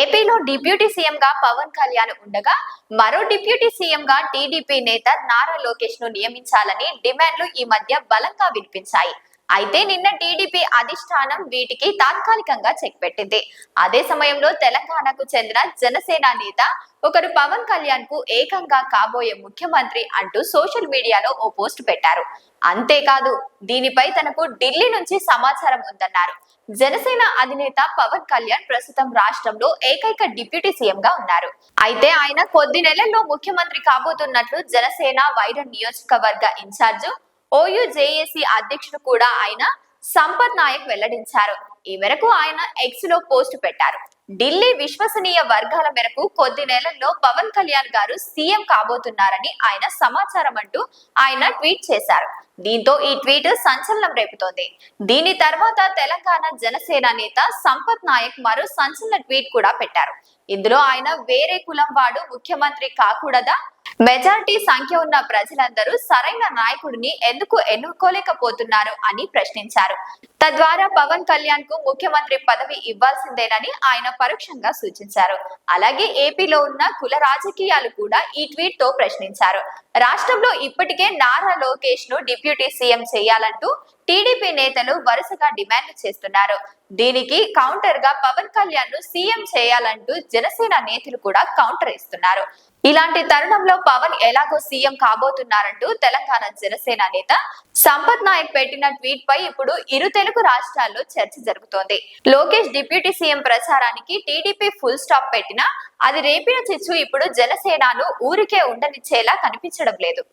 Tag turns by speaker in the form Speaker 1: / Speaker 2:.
Speaker 1: ఏపీలో deputy CM గా పవన్ కళ్యాణ్ ఉండగా మరో డిప్యూటీ సీఎం గా టీడీపీ నేత నారా లోకేష్ను నియమించాలని డిమాండ్లు ఈ మధ్య బలంగా వినిపించాయి. అయితే నిన్న టీడీపీ అధిష్టానం వీటికి తాత్కాలికంగా చెక్ పెట్టింది. అదే సమయంలో తెలంగాణకు చెందిన జనసేన నేత ఒకరు పవన్ కళ్యాణ్కు ఏకంగా కాబోయే ముఖ్యమంత్రి అంటూ సోషల్ మీడియాలో ఓ పోస్ట్ పెట్టారు. అంతేకాదు దీనిపై తనకు ఢిల్లీ నుంచి సమాచారం ఉందన్నారు. జనసేన అధినేత పవన్ కళ్యాణ్ ప్రస్తుతం రాష్ట్రంలో ఏకైక డిప్యూటీ సీఎం గా ఉన్నారు. అయితే ఆయన కొద్ది నెలల్లో ముఖ్యమంత్రి కాబోతున్నట్లు జనసేన వైరన్ నియోజకవర్గ ఇన్ఛార్జ్ ఓయూ జేఏసీ అధ్యక్షుడు కూడా ఆయన సంపత్ నాయక్ వెల్లడించారు. ఈ మేరకు ఆయన ఎక్స్లో పోస్ట్ పెట్టారు. ఢిల్లీ విశ్వసనీయ వర్గాల మేరకు కొద్ది నెలల్లో పవన్ కళ్యాణ్ గారు సీఎం కాబోతున్నారని ఆయన సమాచారం అంటూ ఆయన ట్వీట్ చేశారు. దీంతో ఈ ట్వీట్ సంచలనం రేపుతోంది. దీని తర్వాత తెలంగాణ జనసేన నేత సంపత్ నాయక్ మరో సంచలన ట్వీట్ కూడా పెట్టారు. ఇందులో ఆయన వేరే కులం వాడు ముఖ్యమంత్రి కాకూడదా? మెజారిటీ సంఖ్య ఉన్న ప్రజలందరూ సరైన నాయకుడిని ఎందుకు ఎన్నుకోలేకపోతున్నారు అని ప్రశ్నించారు. తద్వారా పవన్ కళ్యాణ్కు ముఖ్యమంత్రి పదవి ఇవ్వాల్సిందేనని ఆయన పరోక్షంగా సూచించారు. అలాగే ఏపీలో ఉన్న కుల రాజకీయాలు కూడా ఈ ట్వీట్తో ప్రశ్నించారు. రాష్ట్రంలో ఇప్పటికే నారా లోకేష్ను డిప్యూటీ సీఎం చేయాలంటూ టీడీపీ నేతలు వరుసగా డిమాండ్ చేస్తున్నారు. దీనికి కౌంటర్గా పవన్ కళ్యాణ్ను సీఎం చేయాలంటూ జనసేన నేతలు కూడా కౌంటర్ ఇస్తున్నారు ఇలాంటి తరుణంలో పవన్ ఎలాగో సీఎం కాబోతున్నారంటూ తెలంగాణ జనసేన నేత సంపత్ నాయక్ పెట్టిన ట్వీట్ పై ఇప్పుడు ఇరు తెలుగు రాష్ట్రాల్లో చర్చ జరుగుతోంది. లోకేష్ డిప్యూటీ సీఎం ప్రచారానికి టీడీపీ ఫుల్ స్టాప్ పెట్టినా అది రేపిన చిచ్చు ఇప్పుడు జనసేనను ఊరికే ఉండనిచ్చేలా కనిపించడం లేదు.